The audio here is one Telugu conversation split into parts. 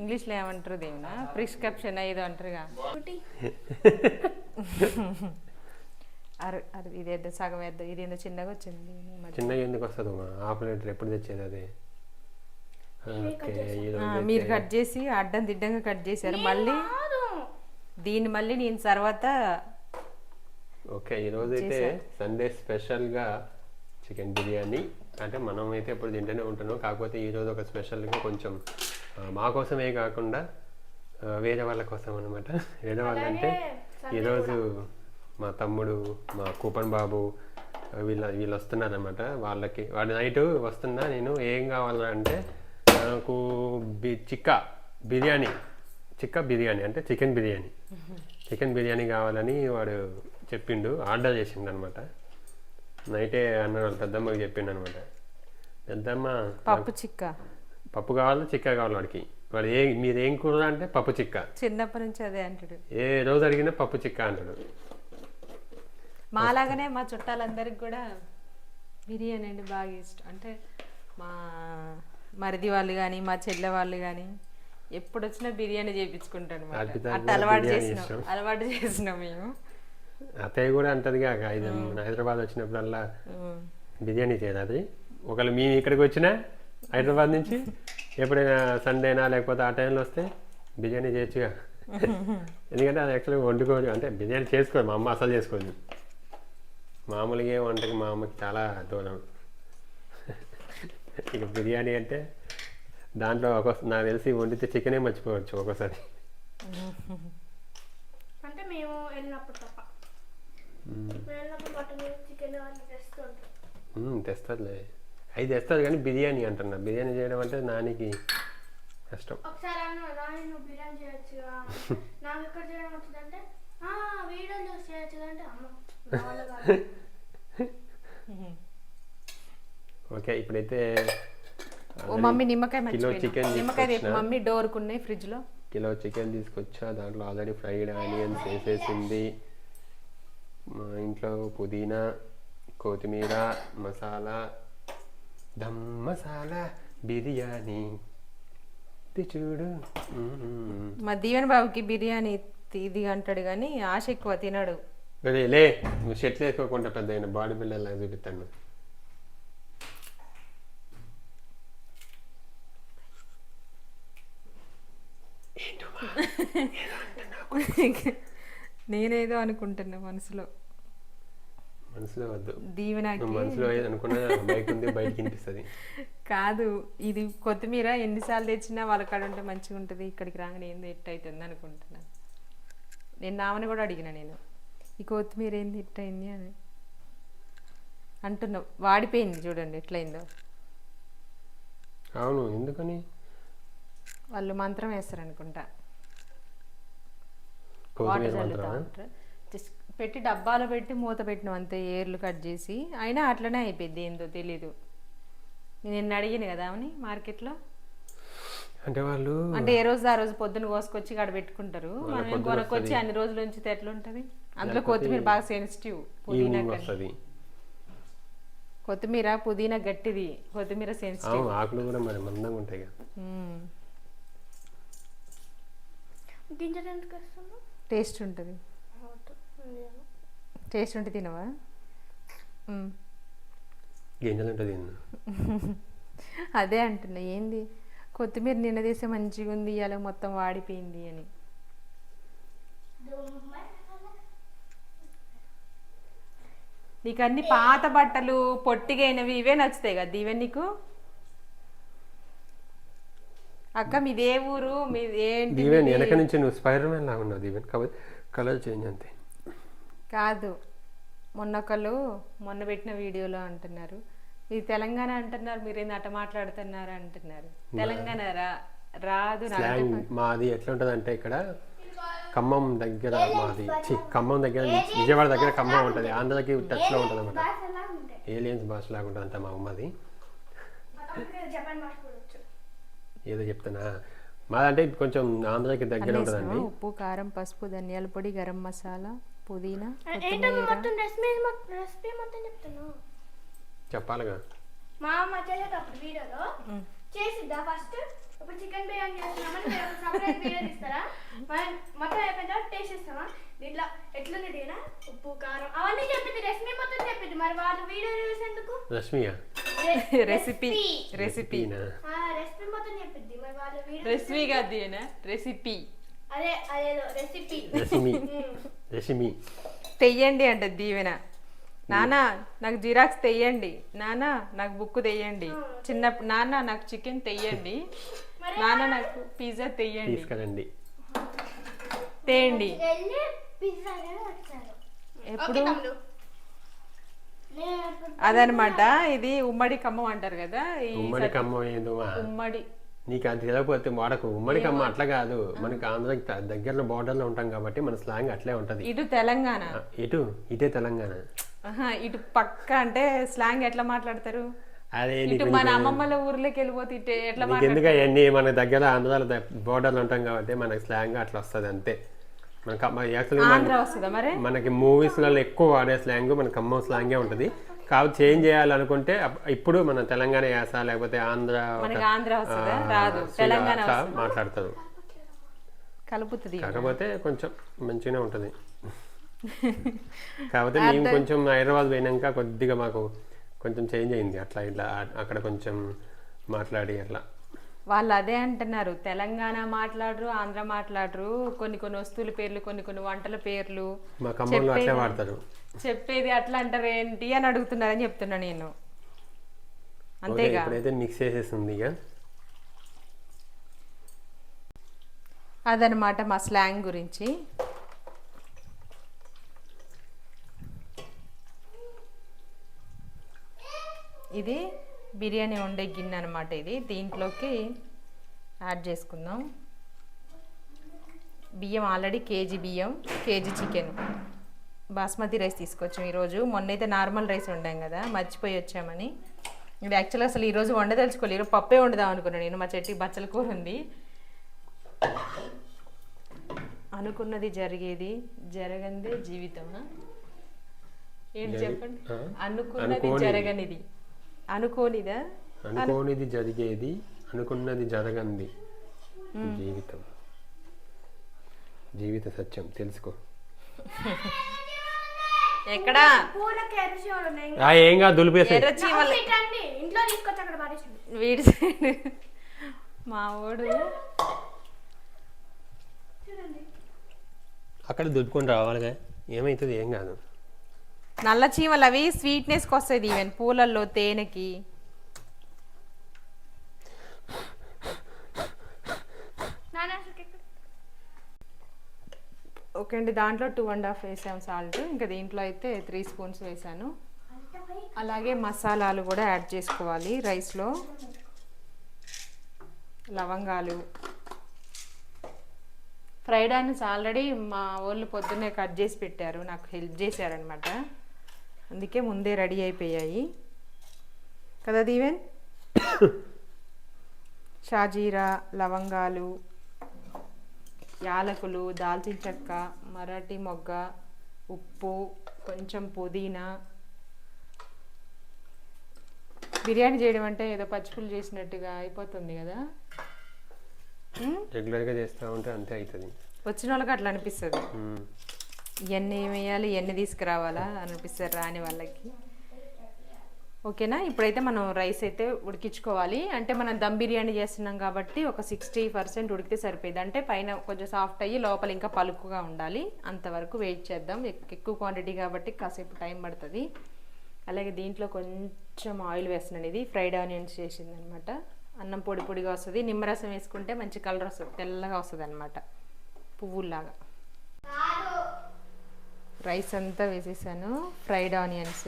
ఇంగ్లీష్లో ఏమంటారు దేవునా? ప్రిస్క్రిప్షన్ ఏదో అంటారుగా. అరు అరు ఇదేదో సగం వేద్దాం. ఇదేదో చిన్నగా వచ్చింది. చిన్నగా ఎందుకు వస్తుంది హాఫ్ లీటర్ ఎప్పుడు తెచ్చేది అది? మీరు కట్ చేసి అడ్డం దిడ్డంగా కట్ చేశారు. మళ్ళీ దీన్ని మళ్ళీ నేను తర్వాత ఓకే ఈరోజు అయితే సండే స్పెషల్గా చికెన్ బిర్యానీ అంటే మనం అయితే ఎప్పుడు తింటూనే ఉంటున్నాం. కాకపోతే ఈరోజు ఒక స్పెషల్గా కొంచెం మా కోసమే కాకుండా వేరే వాళ్ళ కోసం అనమాట వేరే వాళ్ళంటే ఈరోజు మా తమ్ముడు మా కూపన్ బాబు వీళ్ళ వీళ్ళు వస్తున్నారనమాట వాళ్ళకి వాడి నైట్ వస్తున్నా నేను ఏం కావాలంటే నాకు బి చిక్కా బిర్యానీ చిక్కా బిర్యానీ అంటే చికెన్ బిర్యానీ. చికెన్ బిర్యానీ కావాలని వాడు చెప్పిండు ఆర్డర్ చేసిండు అనమాట నైటే అన్నాడు వాళ్ళ పెద్దమ్మకి చెప్పిండు అనమాట పెద్దమ్మ పప్పు చిక్క. పప్పు కావాలి చిక్క కావాలి వాడికి? వాడు ఏ మీరు ఏం కూర అంటే పప్పు చిక్క. చిన్నప్పటి నుంచి అదే అంటాడు. ఏ రోజు అడిగినా పప్పు చిక్క అంటాడు. మాలాగానే మా చుట్టాలందరికి కూడా బిర్యానీ అంటే బాగా ఇష్టం. అంటే మా మరిది వాళ్ళు కానీ మా చెల్లె వాళ్ళు కానీ ఎప్పుడు వచ్చినా బిర్యానీ చేయించుకుంటాను అట్లా అలవాటు చేసినాం. అలవాటు చేసినాం మేము. అత్తయ్య కూడా అంటది కాక ఇది హైదరాబాద్ వచ్చినప్పుడల్లా. బిర్యానీ చేయరాదు ఒకవేళ మేము ఇక్కడికి వచ్చినా హైదరాబాద్ నుంచి ఎప్పుడైనా సండేనా లేకపోతే ఆ టైంలో వస్తే బిర్యానీ చేయొచ్చుగా. ఎందుకంటే అది యాక్చువల్గా వండుకోదు అంటే బిర్యానీ చేసుకోదు మా అమ్మ అసలు చేసుకోదు. మామూలుగా ఏ వంటకి మా అమ్మకి చాలా దూరం. ఇక బిర్యానీ అంటే దాంట్లో ఒక నాకు తెలిసి వండితే చికెనే మర్చిపోవచ్చు ఒక్కోసారి అంటే మేము వెళ్ళినప్పుడు తప్ప తెస్తుందిలే. అవి తెస్తుంది కానీ బిర్యానీ అంటున్నా. బిర్యానీ చేయడం అంటే నానికి కష్టం. ఒకసారి అన్న రాని నువ్వు బిర్యానీ చేయొచ్చుగా? నాకు ఎక్కడ చేయడం వచ్చిందంటే ఆ వీడియో చూసి చేయొచ్చు అంటే అమ్మ నా వల్ల కాదు. ఓకే ఇప్పుడైతే ఓ మమ్మీ నిమ్మకాయ కిలో చికెన్ నిమ్మకాయ రేపు. మమ్మీ డోర్కు ఉన్నాయి ఫ్రిడ్జ్లో. కిలో చికెన్ తీసుకొచ్చా? దాంట్లో ఆల్రెడీ ఫ్రైడ్ ఆనియన్స్ వేసేసింది. మా ఇంట్లో పుదీనా కొత్తిమీర మసాలా దమ్ మసాలా బిర్యానీ. చూడు. మా దీవెన బాబుకి బిర్యానీ ఇది అంటాడు కానీ ఆశ ఎక్కువ తినడు. లే నువ్వు షర్ట్లు వేసుకోకుండా పెద్ద అయిన బాడీ బిల్డర్ లాగా చూపిస్తాను. నేనేదో అనుకుంటున్నా మనసులో. మనసులో వద్దు. దీవెనకి మనసులో ఏది అనుకున్నా బైక్ ఉంది బయటకి వినిపిస్తుంది. కాదు ఇది కొత్తిమీర ఎన్నిసార్లు తెచ్చినా వాళ్ళ కాడ ఉంటే మంచిగా ఉంటుంది. ఇక్కడికి రాగానే ఏంది ఎట్ అవుతుంది అనుకుంటున్నా. నేను నామని కూడా అడిగిన నేను ఈ కొత్తిమీర ఏంది ఎట్ అయింది? అని. అంటున్నా వాడిపోయింది చూడండి ఎట్లయిందో. అవును ఎందుకని? వాళ్ళు మంత్రం వేస్తారు అనుకుంటా వాటర్ చల్లుతా మంత్రమా ఉంటారు జస్ట్ పెట్టి డబ్బాలో పెట్టి మూత పెట్టినాం అంతే ఏర్లు కట్ చేసి. అయినా అట్లనే అయిపోయింది ఏందో తెలీదు. నేను అడిగాను కదా అని మార్కెట్లో? అంటే వాళ్ళు అంటే ఏ రోజు ఆ రోజు పొద్దున కోసుకొచ్చి ఇక్కడ పెట్టుకుంటారు. మనం కొనుక్కొచ్చి. అన్ని రోజులు ఉంచితే ఎట్లా ఉంటుంది అందులో కొత్తిమీర బాగా సెన్సిటివ్ పుదీనా కొత్తిమీర పుదీనా గట్టిది కొత్తిమీర సెన్సిటివ్ ఆకులు కూడా మరి మందంగా ఉంటాయి కదా. టేస్ట్ ఉంటుంది. టేస్ట్ ఉంటే తినవా. గింజలు ఉంటుంది అదే అంటున్నా ఏంది? కొత్తిమీర నిన్న తీస్తే మంచిగా ఉంది ఇవాళ మొత్తం వాడిపోయింది అని. నీకు అన్ని పాత బట్టలు పొట్టిగైనవి ఇవే నచ్చుతాయి కదా ఇవే నీకు? అక్క మీదే ఊరు మీది ఏంటి దీవెన్ మీది? వెనక నుంచి నువ్వు స్పైడర్ మ్యాన్ లాగా ఉన్నావు దీవెన్ కాబట్టి కలర్ చేంజ్ అంతే. కాదు. మొన్న ఒకళ్ళు మొన్న పెట్టిన వీడియోలో అంటున్నారు. ఇది తెలంగాణ అంటున్నారు మీరు ఏంది అట్ట మాట్లాడుతున్నారు అంటున్నారు. తెలంగాణ రా రాదు స్లాంగ్ మాది ఎట్లా ఉంటుంది అంటే ఇక్కడ ఖమ్మం దగ్గర మాది ఛీ, ఖమ్మం దగ్గర విజయవాడ దగ్గర ఖమ్మం ఉంటుంది. ఆంధ్రకి టచ్లో ఉంటుంది. అనమాట ఏలియన్స్ భాష లాగా ఉంటుంది అంట మా జపాన్ భాష కూడా. వచ్చు ఏదో చెప్తున్నా. మాదంటే కొంచెం ఆంధ్రకి దగ్గర ఉంటుందండి? ఉప్పు కారం పసుపు ధనియాల పొడి గరం మసాలా పుదీనా ఏంటో కొత్తిమీర. మొత్తం రెసిపీ రెసిపీ మొత్తం చెప్తున్నావు? చెప్పాలిగా. మా అమ్మ చేసేటప్పుడు వీడియోలో చేసిద్దా? ఫస్ట్ ఇప్పుడు చికెన్ బిర్యానీ చేస్తున్నామని సపరేట్ బిర్యానీ ఇస్తారా? మటన్ అయిపోయిన తర్వాత టేస్ట్ ఇస్తామా దీంట్లో ఉప్పు కారం అవన్నీ చెప్పింది రెసిపీ మొత్తం చెప్పింది మరి వాళ్ళు వీడియో చూసి ఎందుకు రష్మియా? రెసిపీ. రెసిపీ. ఈయన. రెసిపీ మొత్తం చెప్పింది మరి వాళ్ళు వీడియో రెసిపీ కాదు రెసిపీ. అదే అదేదో రెసిపీ. తెయ్యండి అంట దీవెన. నానా నాకు జిరాక్స్ తెయ్యండి. నానా నాకు బుక్ తెయ్యండి. చిన్న నాన్న నాకు చికెన్ తెయ్యండి. నాన్న నాకు పిజ్జా తెయ్యండి. తీసుకురండి. తేయండి. ఎప్పుడు? అదనమాట ఇది ఉమ్మడి ఖమ్మం అంటారు కదా ఈ ఉమ్మడి కమ్మ. ఉమ్మడి. నీకు అది తెలియకపోతే వాడకు. ఉమ్మడి కమ్మ అట్లా కాదు. మనకి ఆంధ్రకి త- దగ్గరలో border లో ఉంటాం కాబట్టి మన స్లాంగ్ అట్లే ఉంటది. ఇటు తెలంగాణ. ఇటు ఇదే తెలంగాణ. ఆహా, ఇటు పక్క అంటే స్లాంగ్ ఎట్లా మాట్లాడతారు? అదే ఇటు మన అమ్మమ్మల ఊర్లోకి వెళ్ళిపోతే ఇటు ఎట్లా ఎందుకు అవన్నీ? మన దగ్గర ఆంధ్రాలో బోర్డర్లో ఉంటాం కాబట్టి మనకి స్లాంగ్ అట్లా వస్తుంది అంతే. మనకి ఆంధ్ర వస్తుందా మరి? మనకి మూవీస్లలో ఎక్కువ వాడే స్లాంగ్ మన ఖమ్మం స్లాంగే ఉంటుంది. కాబట్టి చేంజ్ చేయాలనుకుంటే ఇప్పుడు మన తెలంగాణ యాస లేకపోతే ఆంధ్ర? మాట్లాడతారు. కలుపుతుంది కాకపోతే కొంచెం మంచిగానే ఉంటుంది. కాకపోతే మేము కొంచెం హైదరాబాద్ పోయినాక కొద్దిగా మాకు కొంచెం చేంజ్ అయింది. అట్లా ఇట్లా అక్కడ కొంచెం మాట్లాడి అట్లా. వాళ్ళు అదే అంటున్నారు. తెలంగాణ మాట్లాడరు ఆంధ్ర మాట్లాడరు. కొన్ని కొన్ని వస్తువుల పేర్లు కొన్ని కొన్ని వంటల పేర్లు చెప్పేది- అట్లా అంటారు ఏంటి అని అడుగుతున్నారని చెప్తున్నా నేను. అంతేగా మిక్స్ చేసేసింది అదనమాట మా స్లాంగ్ గురించి. ఇది బిర్యానీ వండే గిన్నె అనమాట ఇది. దీంట్లోకి యాడ్ చేసుకుందాం. బియ్యం ఆల్రెడీ కేజీ బియ్యం కేజీ చికెన్. బాస్మతి రైస్ తీసుకొచ్చాం ఈరోజు. మొన్నైతే నార్మల్ రైస్ వండాం కదా మర్చిపోయి వచ్చామని. ఇది యాక్చువల్గా అసలు ఈరోజు వండదలుచుకోలేదు ఈరోజు పప్పే వండుదాం అనుకున్నాను నేను మా చెట్టుకి బచ్చల కూర ఉంది. అనుకున్నది జరిగేది జరగందే జీవితమా? ఏంటి చెప్పండి? అనుకున్నది. జరగనిది. అనుకోనిదా? అనుకోనిది జరిగేది అనుకున్నది జరగంది. జీవితం. జీవిత సత్యం తెలుసుకో. ఎక్కడా? ఏం కాదు దులిపేసాయి. వీడి మా ఓడు. అక్కడ దులుపుకొని రావాలిగా. ఏమవుతుంది ఏం కాదు. నల్ల చీమలు అవి స్వీట్నెస్కి వస్తాయి ఈవెన్ పూలల్లో తేనెకి. ఓకే అండి దాంట్లో టూ అండ్ హాఫ్ వేసాము సాల్ట్ ఇంకా దీంట్లో అయితే త్రీ స్పూన్స్ వేసాను. అలాగే మసాలాలు కూడా యాడ్ చేసుకోవాలి రైస్లో లవంగాలు. ఫ్రైడ్ ఆనియన్స్ ఆల్రెడీ మా వాళ్ళు పొద్దున్నే కట్ చేసి పెట్టారు. నాకు హెల్ప్ చేశారనమాట అందుకే ముందే రెడీ అయిపోయాయి. కదా దీవెన్? షాజీరా లవంగాలు యాలకులు దాల్చిన చెక్క మరాఠీ మొగ్గ ఉప్పు కొంచెం పుదీనా. బిర్యానీ చేయడం అంటే ఏదో పచ్చిపులు చేసినట్టుగా అయిపోతుంది కదా? రెగ్యులర్గా చేస్తూ ఉంటే అంతే అవుతుంది వచ్చిన వాళ్ళకి అట్లా అనిపిస్తుంది. ఎన్ని ఏం వేయాలి ఎన్ని తీసుకురావాలా అనిపిస్తుంది రాని వాళ్ళకి. ఓకేనా? ఇప్పుడైతే మనం రైస్ అయితే ఉడికించుకోవాలి. అంటే మనం దమ్ బిర్యానీ చేస్తున్నాం కాబట్టి ఒక సిక్స్టీ పర్సెంట్ ఉడికితే సరిపోయింది. అంటే పైన కొంచెం సాఫ్ట్ అయ్యి లోపల ఇంకా పలుకుగా ఉండాలి. అంతవరకు వెయిట్ చేద్దాం. ఎక్కువ క్వాంటిటీ కాబట్టి కాసేపు టైం పడుతుంది. అలాగే దీంట్లో కొంచెం ఆయిల్ వేస్తున్నాను. ఇది ఫ్రైడ్ ఆనియన్స్ చేసింది అనమాట అన్నం పొడి పొడిగా వస్తుంది. నిమ్మరసం వేసుకుంటే మంచి కలర్ వస్తుంది. తెల్లగా వస్తుంది అనమాట పువ్వుల్లాగా. రైస్ అంతా వేసేసాను. Fried onions.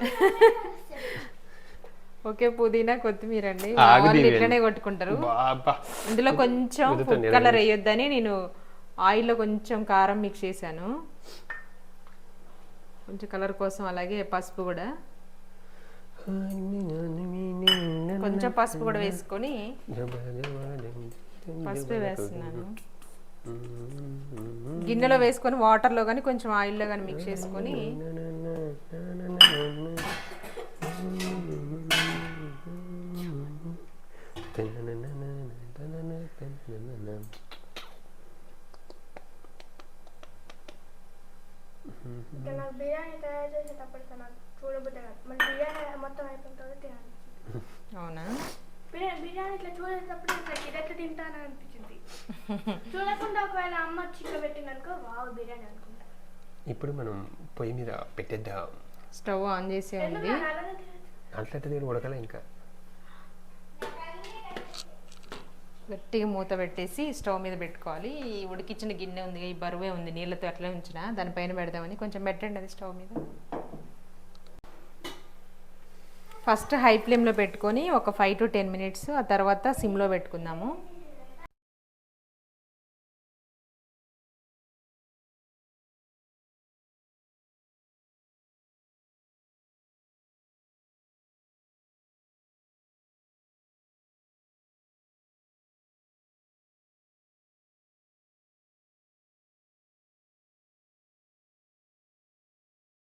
ఓకే పుదీనా కొత్తిమీర అండి. ఇట్లనే కొట్టుకుంటారు. ఇందులో కొంచెం కలర్ వేయొద్దని నేను ఆయిల్లో కొంచెం కారం మిక్స్ చేశాను. కొంచెం కలర్ కోసం అలాగే పసుపు కూడా. కొంచెం పసుపు కూడా వేసుకొని పసుపు వేస్తున్నాను. గిన్నెలో వేసుకొని వాటర్లో కానీ కొంచెం ఆయిల్లో కానీ మిక్స్ చేసుకొని ఇంకా నాకు బిర్యానీ తయారు చేసేటప్పుడు ఇక నాకు చూడబుద్ది కాదు మళ్ళీ బిర్యానీ మొత్తం అయిపోయిన తర్వాత తినాలి అవునా బిర్యానీ బిర్యానీ ఇట్లా చూసేటప్పుడు ఇట్లా ఇది ఎట్లా తింటాను అనిపించింది చూడకుండా ఒకవేళ అమ్మ ఇక్కడ పెట్టిందనుకో వావ్ బిర్యానీ అనుకుంటా ఇప్పుడు మనం పొయ్యి మీద పెట్టేద్దాం స్టవ్ ఆన్ చేసే ఎందుకు ఉంది నాకు అలానే తెలియదు. అట్లయితే నేను ఉడకలే ఇంకా గట్టిగా మూత పెట్టేసి స్టవ్ మీద పెట్టుకోవాలి. ఈ ఉడికిచ్చిన గిన్నె ఉంది ఈ బరువే ఉంది నీళ్ళతో అట్లా ఉంచిన దానిపైన పెడదామని కొంచెం పెట్టండి అది స్టవ్ మీద. ఫస్ట్ హై ఫ్లేమ్లో పెట్టుకొని ఒక ఫైవ్ టు టెన్ మినిట్స్ ఆ తర్వాత సిమ్లో పెట్టుకుందాము.